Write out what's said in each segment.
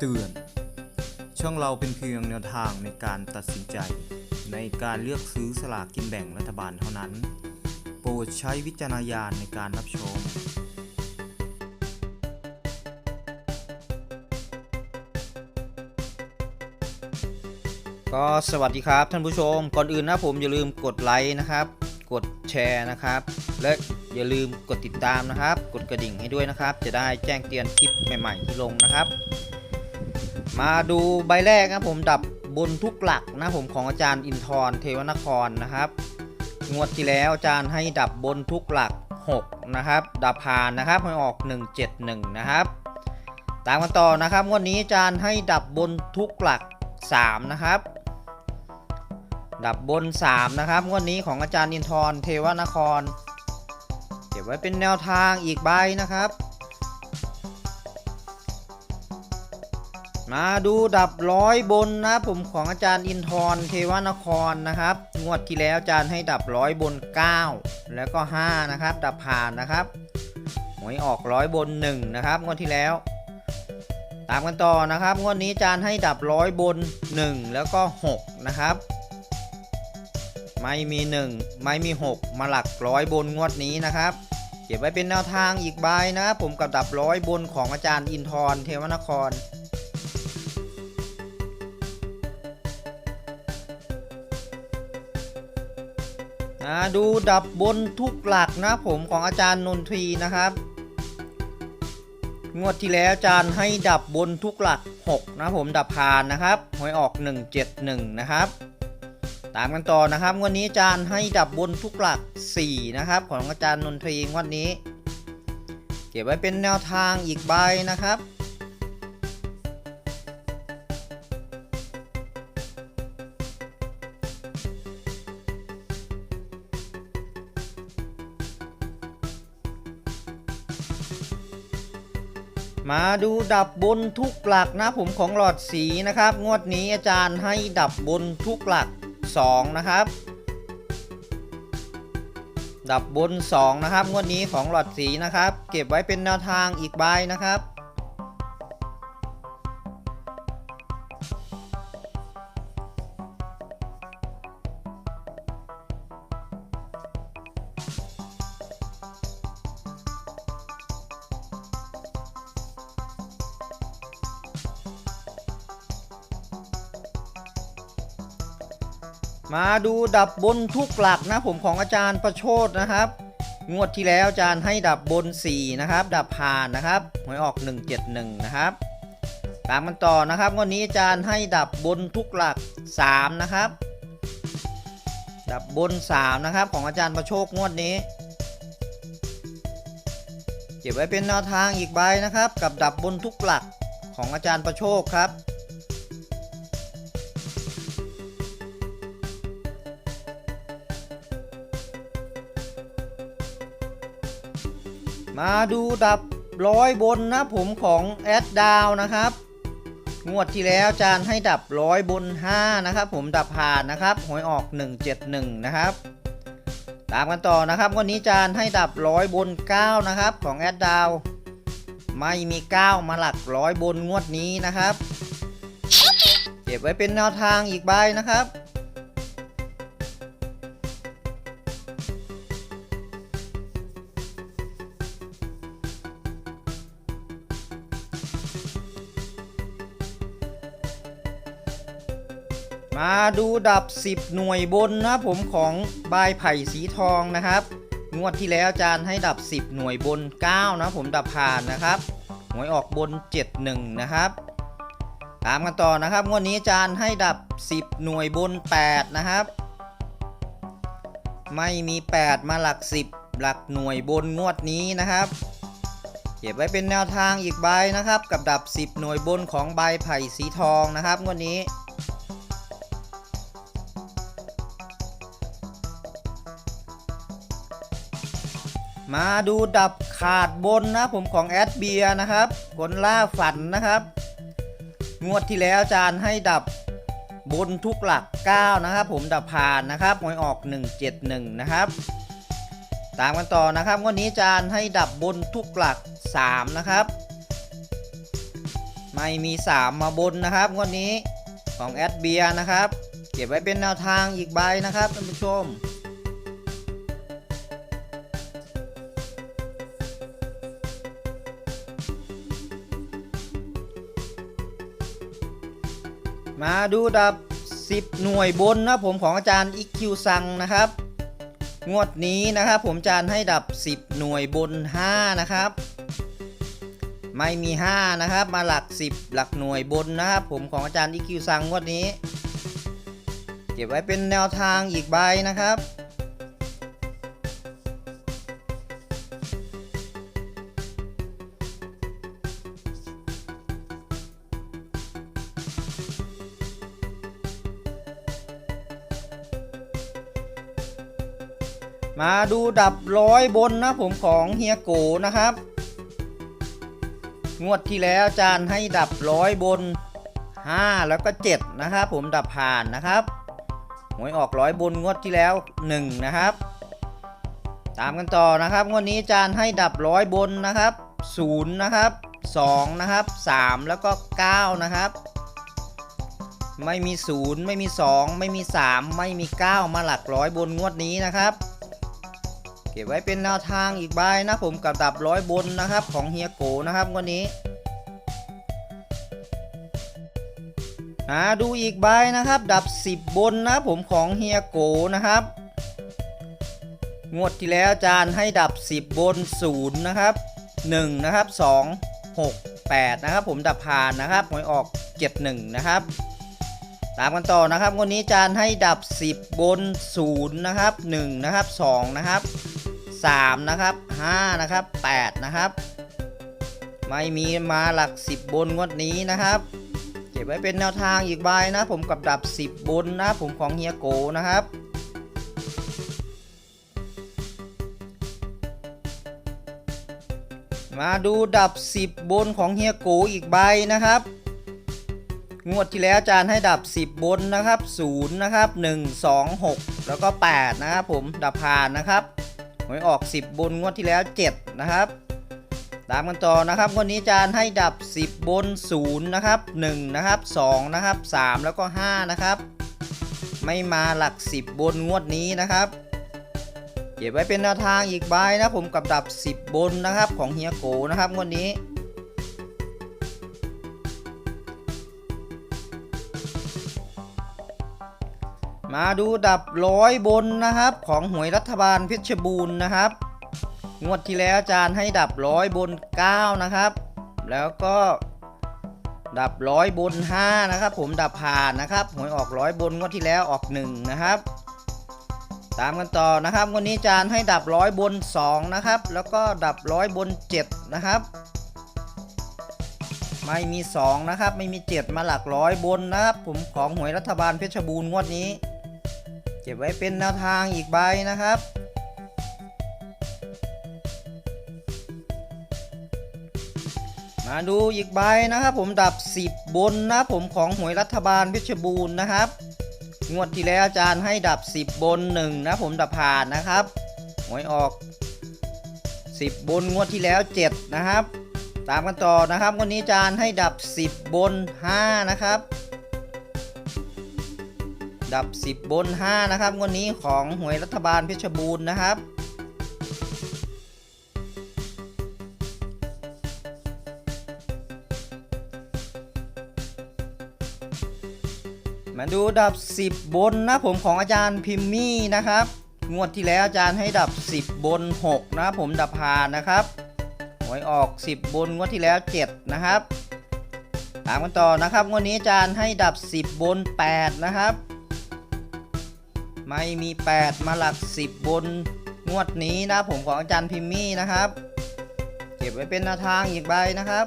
เตือน ช่องเราเป็นเพียงแนวทางในการตัดสินใจ ในการเลือกซื้อสลากกินแบ่งรัฐบาลเท่านั้น โปรดใช้วิจารณญาณในการรับชม ก็สวัสดีครับท่านผู้ชม ก่อนอื่นนะผมอย่าลืมกดไลค์นะครับ กดแชร์นะครับ และอย่าลืมกดติดตามนะครับ กดกระดิ่งให้ด้วยนะครับ จะได้แจ้งเตือนคลิปใหม่ ๆ ที่ลงนะครับ มาดูใบแรกนะผมดับบนทุกหลักนะผมของอาจารย์อินทร์เทวนครนะครับ งวดที่แล้วอาจารย์ให้ดับบนทุกหลัก 6 นะครับ ดับผ่านนะครับให้ออก 171 นะครับ ตามกันต่อนะครับ งวดนี้อาจารย์ให้ดับบนทุกหลัก 3 นะครับ ดับบน 3 นะครับ งวดนี้ของอาจารย์อินทร์เทวนคร เก็บไว้เป็นแนวทางอีกใบนะครับ มาดูดับร้อยบนนะผมของอาจารย์อินทร์เทวนครนะครับ งวดที่แล้วอาจารย์ให้ดับร้อยบน 9 แล้วก็ 5 นะครับ ดับผ่านนะครับหวยออกร้อยบน 1 นะครับ งวดที่แล้ว ตามกันต่อนะครับ งวดนี้อาจารย์ให้ดับร้อยบน 1 แล้วก็ 6 นะครับ ไม่มี 1 ไม่มี 6 มาหลักร้อยบนงวดนี้นะครับเก็บไว้เป็นแนวทางอีกใบนะครับผมกับดับร้อยบนของอาจารย์อินทร์เทวนคร ดูดับบนทุกหลักนะผมของอาจารย์นนทรีนะครับ งวดที่แล้วอาจารย์ให้ดับบนทุกหลัก 6 นะผมดับผ่านนะครับหวยออก 171 นะครับ ตามกันต่อนะครับงวดนี้อาจารย์ให้ดับบนทุกหลัก 4 นะครับ ของอาจารย์นนทรีงวดนี้ เก็บไว้เป็นแนวทางอีกใบนะครับ มาดูดับบนทุกหลักนะผมของหลอดสีนะครับ งวดนี้อาจารย์ให้ดับบนทุกหลัก 2 นะครับ ดับบน 2 นะครับ งวดนี้ของหลอดสีนะครับ เก็บไว้เป็นแนวทางอีกใบนะครับ มาดูดับบนทุกหลักนะผมของอาจารย์ประโชดนะครับ งวดที่แล้วอาจารย์ให้ดับบน 4 นะครับ ดับผ่านนะครับหวยออก 171 นะครับตามกันต่อนะครับงวดนี้อาจารย์ให้ดับบนทุกหลัก 3 นะครับ ดับบน 3 นะครับ ของอาจารย์ประโชคงวดนี้ เก็บไว้เป็นแนวทางอีกใบนะครับ กับดับบนทุกหลักของอาจารย์ประโชคครับ มาดูดับร้อยบนนะผมของแอดดาวนะครับ งวดที่แล้วจารย์ให้ดับร้อยบน 5 นะครับ ผมดับผ่านนะครับหวยออก 171 นะครับตามกันต่อนะครับวันนี้จารย์ให้ดับร้อยบน 9 นะครับของแอดดาวไม่มี 9 มาหลักร้อยบนงวดนี้นะครับ เก็บไว้เป็นแนวทางอีกใบนะครับ มาดูดับ 10 หน่วยบนนะผมของใบไผ่สีทองนะครับงวดที่แล้วอาจารย์ให้ดับ 10 หน่วยบน 9 นะผมดับผ่านนะครับหวยออกบน 71 นะครับตามกันต่อนะครับงวดนี้อาจารย์ให้ดับ 10 หน่วยบน 8 นะครับ ไม่มี 8 มาหลัก 10 หลักหน่วยบนงวดนี้นะครับเก็บไว้เป็นแนวทางอีกใบนะครับ กับดับ 10 หน่วยบนของใบไผ่สีทองนะครับงวดนี้ มาดูดับขาดบนนะผมของแอดเบียนะครับคนล่าฝันนะครับ งวดที่แล้วอาจารย์ให้ดับบนทุกหลัก 9 นะครับ ผมดับผ่านนะครับหวยออก 171 นะครับ ตามกันต่อนะครับงวดนี้อาจารย์ให้ดับบนทุกหลัก 3 นะครับ ไม่มี 3 มาบนนะครับงวดนี้ของแอดเบียนะครับ เก็บไว้เป็นแนวทางอีกใบนะครับท่านผู้ชม มาดูดับ 10 หน่วยบนนะผมของอาจารย์อิคิวซังนะครับ งวดนี้นะครับผมอาจารย์ให้ดับ 10 หน่วยบน 5 นะครับ ไม่มี 5 นะครับ มาหลัก 10 หลักหน่วยบนนะครับ ผมของอาจารย์อิคิวซังงวดนี้ เก็บไว้เป็นแนวทางอีกใบนะครับ มาดูดับร้อยบนนะผมของเฮียโกนะครับ งวดที่แล้วอาจารย์ให้ดับร้อยบน 5 แล้วก็ 7 นะครับผมดับผ่านนะครับหวยออกร้อยบนงวดที่แล้ว 1 นะครับ ตามกันต่อนะครับ งวดนี้อาจารย์ให้ดับร้อยบนนะครับ0นะครับ2นะครับ3 แล้วก็ 9 นะครับ ไม่มี 0 ไม่มี 2 ไม่มี 3 ไม่มี 9 มาหลักร้อยบนงวดนี้นะครับ เก็บไว้เป็นแนวทางอีกใบนะผมกับดับร้อยบนนะครับของเฮียโกนะครับวันนี้าดูอีกใบนะครับ ดับ 10 บนนะผมของเฮียโกนะครับ งวดที่แล้วอาจารย์ให้ดับ 10 บน 0 นะครับ 1 นะครับ 2 6 8 นะครับ ผมดับผ่านนะครับหวยออก 71 นะครับ ตามกันต่อนะครับวันนี้อาจารย์ให้ดับ 10 บน 0 นะครับ 1 นะครับ 2 นะครับ 3 นะครับ 5 นะครับ 8 นะครับ ไม่มีมาหลัก 10 บนงวดนี้นะครับ เก็บไว้เป็นแนวทางอีกใบนะ ผมกับดับ 10 บนนะ ผมของเฮียโกนะครับมาดูดับ 10 บนของเฮียโกอีกใบนะครับ งวดที่แล้วอาจารย์ให้ดับ 10 บนนะครับ0นะครับ1 2 6 แล้วก็ 8 นะครับผมดับผ่านนะครับ วยออก 10 บนงวดที่แล้ว 7 นะครับ ตามกันต่อนะครับงวดนี้อาจารย์ให้ดับ 10 บน 0 นะครับ 1 นะครับ 2 นะครับ 3 แล้วก็ 5 นะครับ ไม่มาหลัก 10 บนงวดนี้นะครับ เก็บไว้เป็นแนวทางอีกใบนะผมกับดับ 10 บนนะครับของเฮียโกนะครับงวดนี้ มาดูดับร้อยบนนะครับ ของหวยรัฐบาลเพชรบูรณ์นะครับ งวดที่แล้วอาจารย์ให้ดับร้อยบน 9 นะครับ แล้วก็ดับร้อยบน 5 นะครับ ผมดับผ่านนะครับหวยออกร้อยบนงวดที่แล้วออก 1 นะครับ ตามกันต่อนะครับงวันนี้อาจารย์ให้ดับร้อยบน 2 นะครับ แล้วก็ดับร้อยบน 7 นะครับไม่มี 2 นะครับ ไม่มี 7 มาหลักร้อยบนนะครับ ผมของหวยรัฐบาลเพชรบูรณ์งวดนี้ ก็บไว้เป็นแนวทางอีกใบนะครับ มาดูอีกใบนะครับ ผมดับ 10 บนนะผมของหวยรัฐบาลเพชรบูรณ์นะครับ งวดที่แล้วอาจารย์ให้ดับ 10 บน 1 นะผมดับผ่านนะครับ หวยออก 10 บนงวดที่แล้ว 7 นะครับ ตามกันต่อนะครับ วันนี้อาจารย์ให้ดับ 10 บน 5 นะครับ ดับ 10 บน 5 นะครับงวันนี้ของหวยรัฐบาลเพชรบูรณ์นะครับ มาดูดับ 10 บนนะผมของอาจารย์พิมมี่นะครับ งวดที่แล้วอาจารย์ให้ดับ 10 บน 6 นะผมดับผ่านนะครับหวยออก 10 บนงวดที่แล้ว 7 นะครับตามกันต่อนะครับ งวดนี้อาจารย์ให้ดับ 10 บน 8 นะครับ ไม่มี 8 มาหลัก 10 บนงวดนี้นะผมของอาจารย์พิมมี่นะครับ เก็บไว้เป็นแนวทางอีกใบนะครับ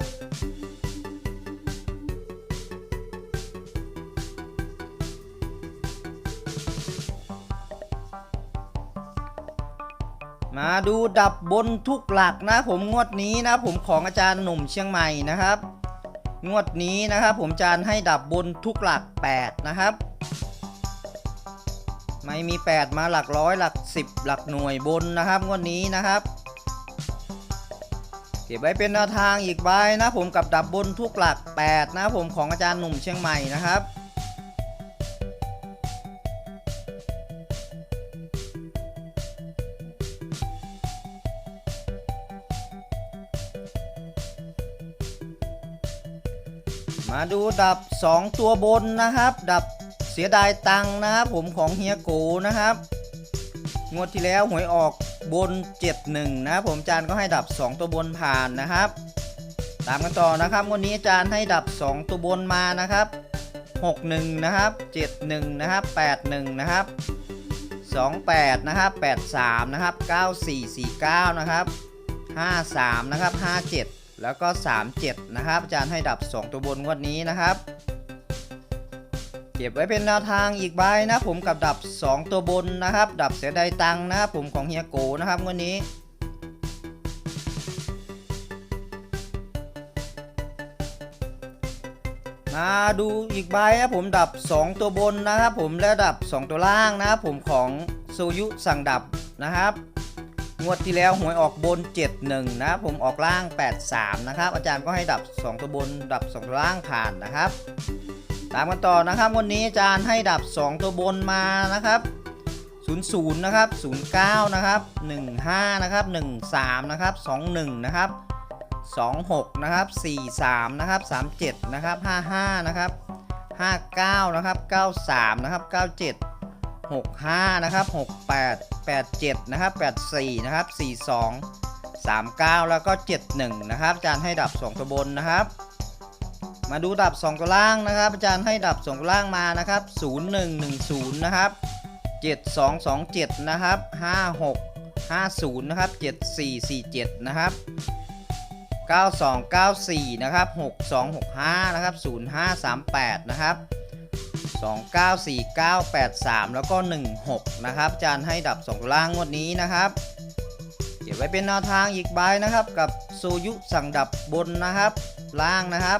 มาดูดับบนทุกหลักนะผมงวดนี้นะผมของอาจารย์หนุ่มเชียงใหม่นะครับ งวดนี้นะครับผมจารย์ให้ดับบนทุกหลัก 8 นะครับ ไม่มี 8 มาหลักร้อยหลัก 10 หลักหน่วยบนนะครับงวดนี้นะครับเก็บก็บไว้เป็นแนวทางอีกใบนะผมกับดับบนทุกหลัก 8 นะผมของอาจารย์หนุ่มเชียงใหม่นะครับมาดูดับ 2 ตัวบนนะครับ ดับ เสียดายตังนะครับผมของเฮียโกนะครับ งวดที่แล้วหวยออกบน 71 นะครับผมจารย์ก็ให้ดับ 2 ตัวบนผ่านนะครับ ตามกันต่อนะครับวดนี้อาจารย์ให้ดับ 2 ตัวบนมานะครับ 61 นะครับ 71 นะครับ 81 นะครับ 28 นะครับ 83 นะครับ 9449 นะครับ 53 นะครับ 57 แล้วก็ 37 นะครับ อาจารย์ให้ดับ 2 ตัวบนงวดนี้นะครับ ก็บไว้เป็นแนวทางอีกใบนะผมกับดับ 2 ตัวบนนะครับ ดับเสียดายตังนะผมของเฮียโกนะครับวดนี้มาดูอีกใบครับผมดับ 2 ตัวบนนะครับผมและดับ 2 ตัวล่างนะครับผมของโซยุสั่งดับนะครับ งวดที่แล้วหวยออกบน 71 นะครับผมออกล่าง 83 นะครับ อาจารย์ก็ให้ดับ 2 ตัวบน ดับ 2 ตัวล่างผ่านนะครับ ตามกันต่อนะครับวันนี้อาจารย์ให้ดับ 2 ตัวบนมานะครับ 00 นะครับ 09 นะครับ 15 นะครับ 13 นะครับ 21 นะครับ 26 นะครับ 43 นะครับ 37 นะครับ 55 นะครับ 59 นะครับ 93 นะครับ 97 65 นะครับ 68 87 นะครับ 84 นะครับ 42 39 แล้วก็ 71 นะครับอาจารย์ให้ดับ 2 ตัวบนนะครับ มาดูดับ2ตัวล่างนะครับ อาจารย์ให้ดับ2ตัวล่างมานะครับ 0110 นะครับ 7227 นะครับ 56 50 นะครับ 7447 นะครับ 9294 นะครับ 6265 นะครับ 0538 นะครับ 294983 แล้วก็ 16 นะครับ อาจารย์ให้ดับ2ตัวล่างงวดนี้นะครับเก็บไว้เป็นแนวทางอีกใบนะครับ กับโซยุสั่งดับบนนะครับ ล่างนะครับ